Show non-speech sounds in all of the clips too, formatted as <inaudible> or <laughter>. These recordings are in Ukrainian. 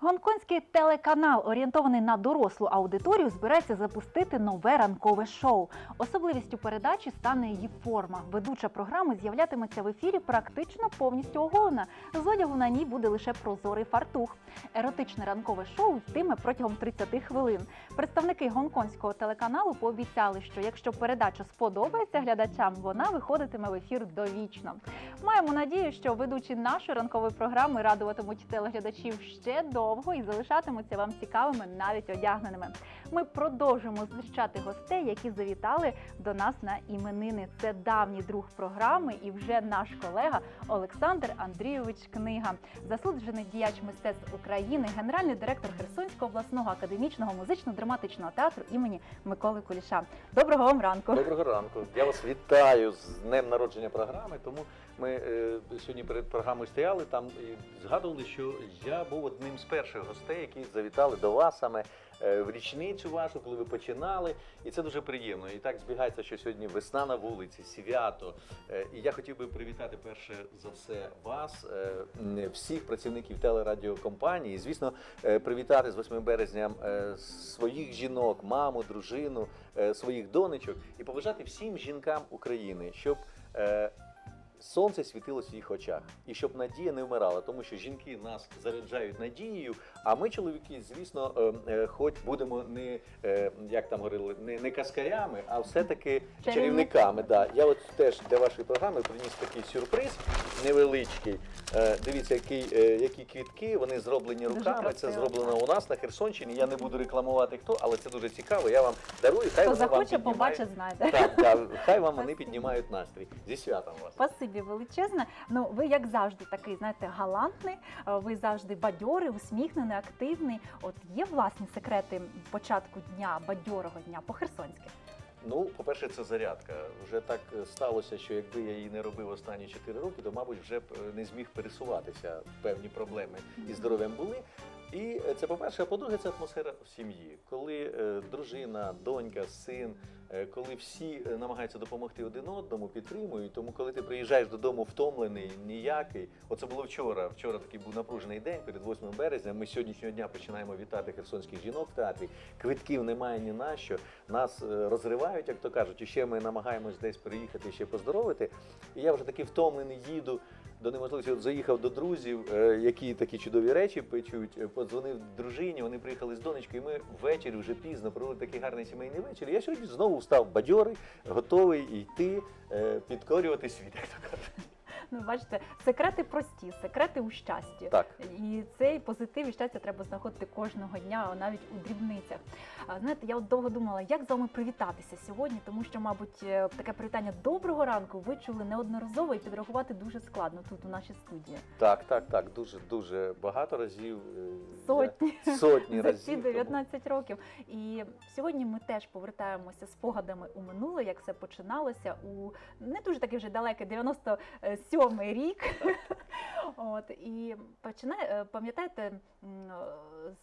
Гонконгський телеканал, орієнтований на дорослу аудиторію, збирається запустити нове ранкове шоу. Особливістю передачі стане її форма. Ведуча програми з'являтиметься в ефірі практично повністю оголена. З одягу на ній буде лише прозорий фартух. Еротичне ранкове шоу йтиме протягом 30 хвилин. Представники гонконгського телеканалу пообіцяли, що якщо передача сподобається глядачам, вона виходитиме в ефір довічно. Маємо надію, що ведучі нашої ранкової програми радуватимуть телеглядачів ще довго і залишатимуться вам цікавими, навіть одягненими. Ми продовжуємо зустрічати гостей, які завітали до нас на іменини. Це давній друг програми і вже наш колега Олександр Андрійович Книга, заслужений діяч мистецтв України, генеральний директор Херсонського обласного академічного музично-драматичного театру імені Миколи Куліша. Доброго вам ранку! Доброго ранку. Я вас вітаю з днем народження програми. Тому ми е, сьогодні перед програмою стояли там і згадували, що я був одним з перших гостей, які завітали до вас саме е, в річницю вашу, коли ви починали. І це дуже приємно. І так збігається, що сьогодні весна на вулиці, свято. Е, і я хотів би привітати перше за все вас, е, всіх працівників телерадіокомпанії. І, звісно, привітати з 8 березня своїх жінок, маму, дружину, своїх донечок і побажати всім жінкам України, щоб сонце світилось в їх очах, і щоб надія не вмирала, тому що жінки нас заряджають надією. А ми, чоловіки, звісно, е, е, хоч будемо не е, як там говорили, не, не каскарями, а все-таки Чарівниками. чарівниками. Да. Я от теж для вашої програми приніс такий сюрприз невеличкий. Е, Дивіться, який, е, які квітки, вони зроблені руками. Це зроблено у нас на Херсонщині. Я не буду рекламувати хто, але це дуже цікаво. Я вам дарую. Хай Хто вони вам захоче, піднімають. побачить, знайде. Так, так, <laughs> хай вам вони піднімають настрій. Зі святом вас. Спасибі величезне. Ну ви як завжди такий, знаєте, галантний. е, Ви завжди бадьорий, усміхнений, активний. От є власні секрети початку дня, бадьорого дня по-херсонськи. Ну, по-перше, це зарядка. Вже так е, сталося, що якби я її не робив останні 4 роки, то, мабуть, вже б е, не зміг пересуватися. Певні проблеми із здоров'ям були. І е, це по-перше, а по-друге, це атмосфера в сім'ї, коли е, дружина, донька, син, е, коли всі намагаються допомогти один одному, підтримують. Тому, коли ти приїжджаєш додому втомлений, ніякий, оце було вчора. Вчора такий був напружений день перед 8 березня. Ми з сьогоднішнього дня починаємо вітати херсонських жінок в театрі. Квитків немає ні на що. Нас розривають, як то кажуть. І ще ми намагаємось десь приїхати ще поздоровити. І я вже такий втомлений їду. До неможливості от заїхав до друзів, е, які такі чудові речі печуть. е, Подзвонив дружині, вони приїхали з донечкою. і Ми ввечері вже пізно провели такий гарний сімейний вечір. Я сьогодні знову став бадьорий, готовий йти, е, підкорювати світ, як то кажуть. <laughs> Ну, бачите, секрети прості, секрети у щасті. Так. І цей позитив і щастя треба знаходити кожного дня, навіть у дрібницях. Знаєте, я от довго думала, як з вами привітатися сьогодні, тому що, мабуть, е, таке привітання доброго ранку ви чули неодноразово і підрахувати дуже складно тут у нашій студії. Так, так, так, дуже дуже багато разів. Е, сотні сотні <laughs> за ці 19 тому. років. І сьогодні ми теж повертаємося спогадами у минуле, як все починалося у не дуже таке вже далеке, 97 сьомий рік. <laughs> От і починає, е, пам'ятаєте, е,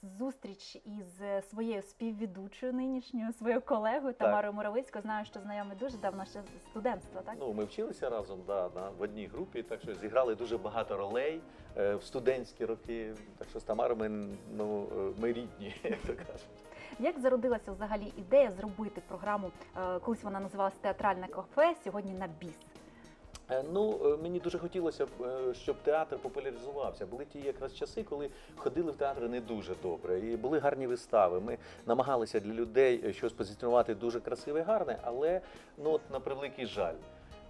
зустріч із своєю співвідучою нинішньою, своєю колегою Тамарою Муравицькою. Знаю, що знайомі дуже давно ще з студентства. Так ну ми вчилися разом да, да, в одній групі, так що зіграли дуже багато ролей е, в студентські роки. Так що з Тамарою ми ну ми рідні, <laughs> як то кажуть. Як зародилася взагалі ідея зробити програму, колись вона називалася театральне кафе сьогодні на біс. Е, Ну, е, мені дуже хотілося б, е, щоб театр популяризувався. Були ті якраз часи, коли ходили в театри не дуже добре. І були гарні вистави. Ми намагалися для людей щось позиціонувати дуже красиве, гарне, але ну, от, на превеликий жаль.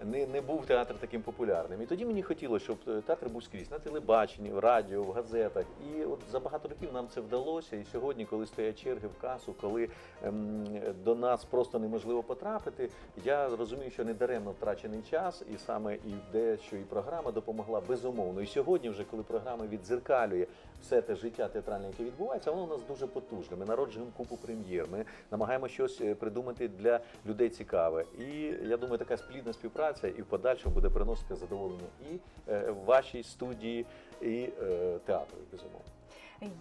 Не, не був театр таким популярним. І тоді мені хотілося, щоб е, театр був скрізь на телебаченні, в радіо, в газетах. І от за багато років нам це вдалося. І сьогодні, коли стоять черги в касу, коли ем, до нас просто неможливо потрапити, я розумію, що не даремно втрачений час, і саме і дещо і програма допомогла безумовно. І сьогодні, вже коли програма відзеркалює все те життя театральне, яке відбувається, воно у нас дуже потужне. Ми народжуємо купу прем'єр. Ми намагаємося щось е, придумати для людей цікаве. І я думаю, така сплідна співпраця і в подальшому буде приносити задоволення і е, вашій студії, і е, театру, безумовно.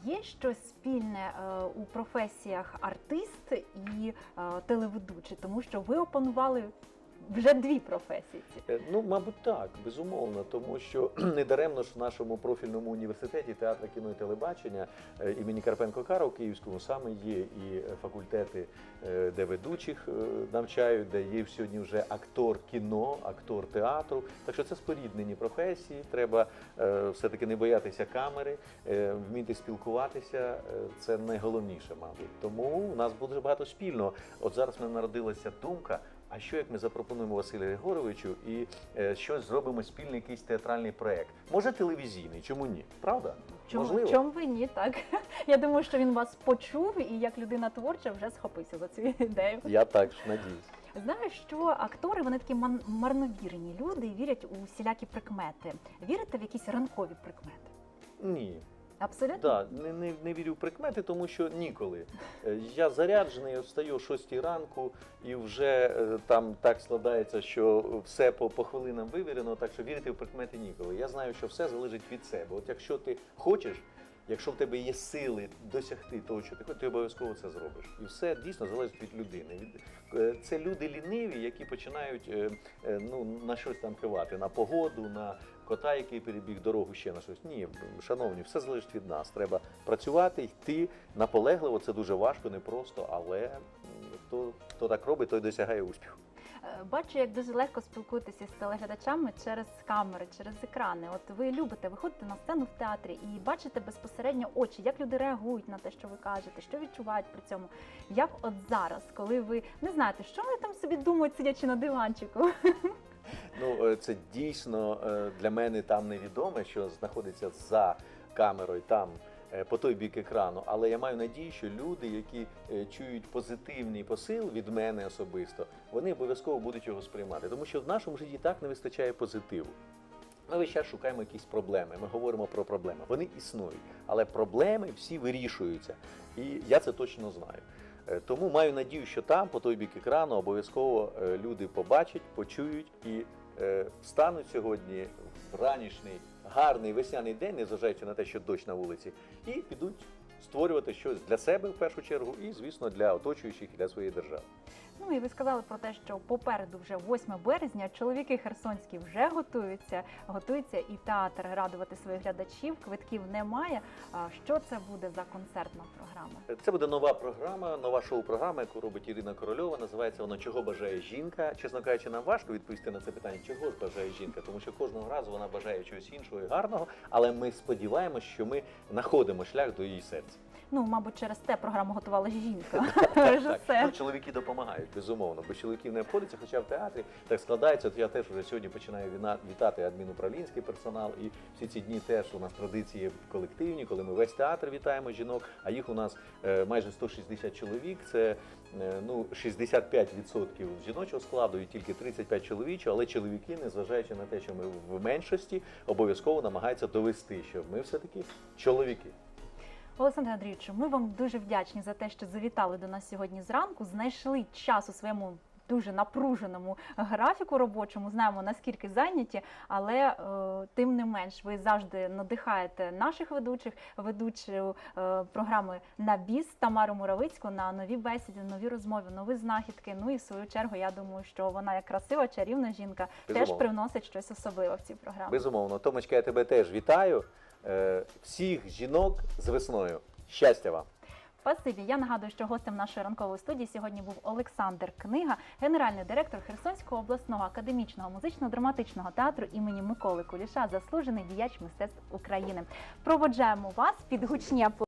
Є щось спільне е, у професіях артист і телеведучий, тому що ви опанували вже дві професії. Е, Ну, мабуть, так, безумовно, тому що недаремно ж в нашому профільному університеті театру кіно і телебачення е, імені Карпенко Кара у Київському саме є і факультети, е, де ведучих навчають, де є сьогодні вже актор кіно, актор театру. Так що це споріднені професії. Треба все-таки не боятися камери, вміти спілкуватися. Це найголовніше, мабуть. Тому у нас буде багато спільного. От зараз мене народилася думка. А що як ми запропонуємо Василю Григоровичу і е, щось зробимо спільний якийсь театральний проект? Може телевізійний, чому ні? Правда? Чому, Можливо. чому ви ні? Так <laughs> я думаю, що він вас почув і як людина творча вже схопився за цю ідею. Я так ж надіюсь. Знаю, що актори вони такі марновірні люди і вірять у всілякі прикмети. Вірите в якісь ранкові прикмети? Ні. Абсолютно. Да, не, не, не вірю в прикмети, тому що ніколи. Е, Я заряджений, встаю о 6 ранку і вже е, там так складається, що все по, по хвилинам вивірено, так що вірити в прикмети ніколи. Я знаю, що все залежить від себе. От якщо ти хочеш, якщо в тебе є сили досягти того, що ти хочеш, ти обов'язково це зробиш. І все дійсно залежить від людини. Е, це люди ліниві, які починають е, е, ну, на щось там кивати, на погоду, на кота, який перебіг дорогу ще на щось. Ні, шановні, все залежить від нас. Треба працювати, йти наполегливо. Це дуже важко, непросто, але хто, хто так робить, той досягає успіху. Е, Бачу, як дуже легко спілкуєтеся з телеглядачами через камери, через екрани. От ви любите виходити на сцену в театрі і бачите безпосередньо очі, як люди реагують на те, що ви кажете, що відчувають при цьому. Як от зараз, коли ви не знаєте, що вони там собі думають, сидячи на диванчику. Ну, е, це дійсно е, для мене там невідоме, що знаходиться за камерою там. Е, По той бік екрану, але я маю надію, що люди, які е, чують позитивний посил від мене особисто, вони обов'язково будуть його сприймати. Тому що в нашому житті так не вистачає позитиву. Ми весь час шукаємо якісь проблеми. Ми говоримо про проблеми. Вони існують, але проблеми всі вирішуються. І я це точно знаю. Е, Тому маю надію, що там, по той бік екрану, обов'язково люди побачать, почують і встануть сьогодні в ранішній гарний весняний день, незважаючи на те, що дощ на вулиці, і підуть створювати щось для себе в першу чергу, і, звісно, для оточуючих і для своєї держави. Ну і ви сказали про те, що попереду вже 8 березня. Чоловіки херсонські вже готуються, готуються і театр радувати своїх глядачів. Квитків немає. Що це буде за концертна програма? Це буде нова програма, нова шоу-програма, яку робить Ірина Корольова. Називається вона Чого бажає жінка. Чесно кажучи, нам важко відповісти на це питання, чого ж бажає жінка, тому що кожного разу вона бажає чогось іншого і гарного, але ми сподіваємося, що ми знаходимо шлях до її серця. Ну, мабуть, через те програму готувала жінка. <laughs> Режисер. Ну, чоловіки допомагають, безумовно, бо чоловіків не обходиться, хоча в театрі так складається. От я теж вже сьогодні починаю віна- вітати адмінуправлінський персонал, і всі ці дні теж у нас традиції колективні, коли ми весь театр вітаємо жінок, а їх у нас е, майже 160 чоловік. Це е, ну 65% жіночого складу і тільки 35 чоловічого, але чоловіки, незважаючи на те, що ми в меншості, обов'язково намагаються довести, що ми все таки чоловіки. Олександр Андрійовичу, ми вам дуже вдячні за те, що завітали до нас сьогодні зранку. Знайшли час у своєму дуже напруженому графіку робочому. Знаємо наскільки зайняті, але е, тим не менш ви завжди надихаєте наших ведучих, ведучу е, програми на біс Тамару Муравицьку на нові бесіди, нові розмови, нові знахідки. Ну і в свою чергу, я думаю, що вона як красива, чарівна жінка теж Безумовно. привносить щось особливе в ці програми. Безумовно, Томочка, я тебе теж вітаю. Е, Всіх жінок з весною. Щастя вам! Спасибі. Я нагадую, що гостем нашої ранкової студії сьогодні був Олександр Книга, генеральний директор Херсонського обласного академічного музично-драматичного театру імені Миколи Куліша, заслужений діяч мистецтв України. Проводжаємо вас під гучні